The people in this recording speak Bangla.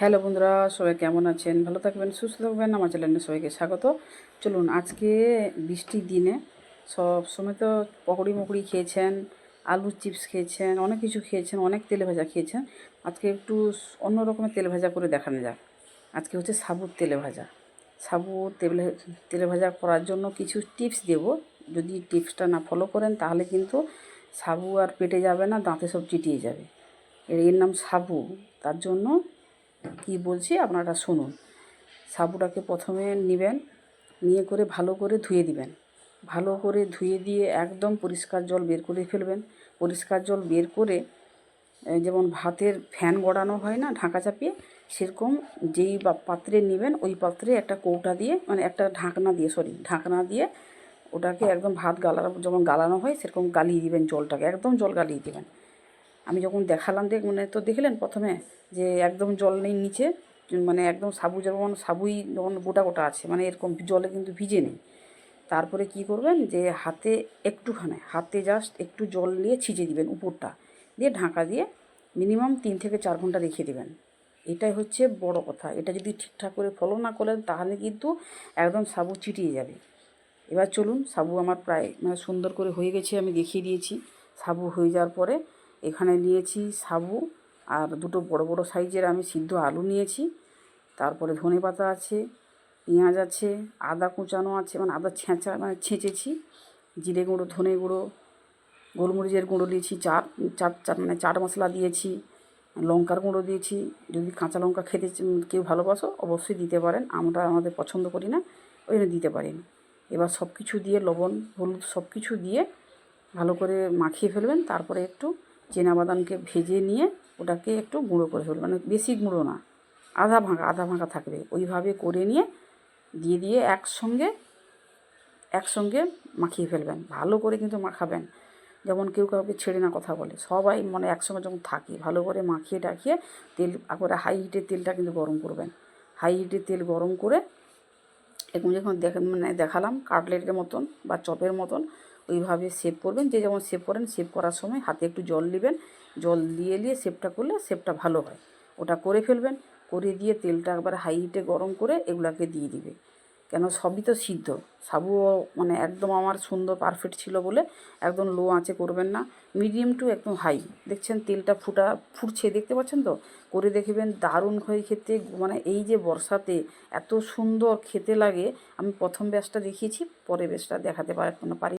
হ্যালো বন্ধুরা, সবাই কেমন আছেন? ভালো থাকবেন, সুস্থ থাকবেন। আমার চ্যানেলে সবাইকে স্বাগত। চলুন, আজকে বৃষ্টির দিনে সব সময় তো পকড়ি মকড়ি খেয়েছেন আলু চিপস খেয়েছেন, অনেক কিছু খেয়েছেন, অনেক তেলে ভাজা খেয়েছেন। আজকে একটু অন্য রকমের তেলে ভাজা করে দেখানো যাক। আজকে হচ্ছে সাবুর তেলে ভাজা। সাবু তেলে তেলে ভাজা করার জন্য কিছু টিপস দেব। যদি টিপসটা না ফলো করেন, তাহলে কিন্তু সাবু আর পেটে যাবে না, দাঁতে সব চিটিয়ে যাবে। এর নাম সাবু। তার জন্য কি বলছি আপনারা শুনুন। সাবুটাকে প্রথমে নেবেন, নিয়ে করে ভালো করে ধুয়ে দিবেন। ভালো করে ধুয়ে দিয়ে একদম পরিষ্কার জল বের করে ফেলবেন। পরিষ্কার জল বের করে যেমন ভাতের ফ্যান গড়ানো হয় না, ঢাকা চাপিয়ে, সেরকম যেই পাত্রে নেবেন, ওই পাত্রে একটা কৌটা দিয়ে মানে একটা ঢাকনা দিয়ে সরি ঢাকনা দিয়ে ওটাকে একদম ভাত গালানো যখন গালানো হয়, সেরকম গালিয়ে দিবেন জলটাকে, একদম জল গালিয়ে দিবেন। আমি যখন দেখালাম দেখ মানে তো দেখলেন প্রথমে যে একদম জল নেই নিচে মানে একদম সাবু যেমন সাবুই যখন গোটা গোটা আছে মানে এরকম জলে কিন্তু ভিজে নেই। তারপরে কি করবেন যে হাতে একটুখানে, হাতে জাস্ট একটু জল নিয়ে ছিঁচে দিবেন উপরটা, দিয়ে ঢাকা দিয়ে মিনিমাম তিন থেকে চার ঘণ্টা রেখে দেবেন। এটাই হচ্ছে বড় কথা। এটা যদি ঠিকঠাক করে ফলো না করেন, তাহলে কিন্তু একদম সাবু চিটিয়ে যাবে। এবার চলুন, সাবু আমার প্রায় মানে সুন্দর করে হয়ে গেছে, আমি দেখিয়ে দিয়েছি। সাবু হয়ে যাওয়ার পরে এখানে নিয়েছি সাবু আর দুটো বড় বড় সাইজের আমি সিদ্ধ আলু নিয়েছি। তারপরে ধনে পাতা আছে, পেঁয়াজ আছে, আদা কুচানো আছে মানে আদা ছেঁচা মানে ছেঁচেছি, জিরে গুঁড়ো, ধনে গুঁড়ো, গোলমরিচের গুঁড়ো দিয়েছি চাট চাট চাট মানে চাট মশলা দিয়েছি, লঙ্কার গুঁড়ো দিয়েছি। যদি কাঁচা লঙ্কা খেতে কেউ ভালোবাসো অবশ্যই দিতে পারেন, আমরা আমাদের পছন্দ করি না, ওই দিতে পারেন এবার সব কিছু দিয়ে লবণ, হলুদ সব কিছু দিয়ে ভালো করে মাখিয়ে ফেলবেন, তারপরে একটু বাদামকে ভেজে নিয়ে ওটাকে একটু গুঁড়ো করে ফেলবেন মানে বেশি গুঁড়ো না, আধা ভাঙা আধা ভাঙা থাকবে। ওইভাবে করে নিয়ে দিয়ে দিয়ে একসঙ্গে একসঙ্গে মাখিয়ে ফেলবেন। ভালো করে কিন্তু মাখাবেন। যেমন কেউ কাউকে ছেড়ে না কথা বলে। সবাই মানে একসঙ্গে যখন থাকে, ভালো করে মাখিয়ে টাখিয়ে তেল একবারে হাই হিটে তেলটা কিন্তু গরম করবেন। হাই হিটে তেল গরম করে এরকম যখন দেখ মানে দেখালাম কাটলেটের মতন বা চপের মতন, ওইভাবে সেভ করবেন। যে যেমন সেভ করেন সেভ করার সময় হাতে একটু জল নেবেন জল দিয়ে নিয়ে সেভটা করলে সেভটা ভালো হয়। ওটা করে ফেলবেন। করে দিয়ে তেলটা একবার হাই হিটে গরম করে এগুলাকে দিয়ে দিবে। কেন সবই তো সিদ্ধ। সাবুও মানে একদম আমার সুন্দর পারফেক্ট ছিল বলে একদম লো আঁচে করবেন না। মিডিয়াম টু একদম হাই দেখছেন তেলটা ফুটা, ফুটছে, দেখতে পাচ্ছেন তো? করে দেখবেন দারুণ হয়ে খেতে। মানে এই যে বর্ষাতে এত সুন্দর খেতে লাগে, আমি প্রথম ব্যাসটা দেখিয়েছি, পরে ব্যাচটা দেখাতে পার- পারি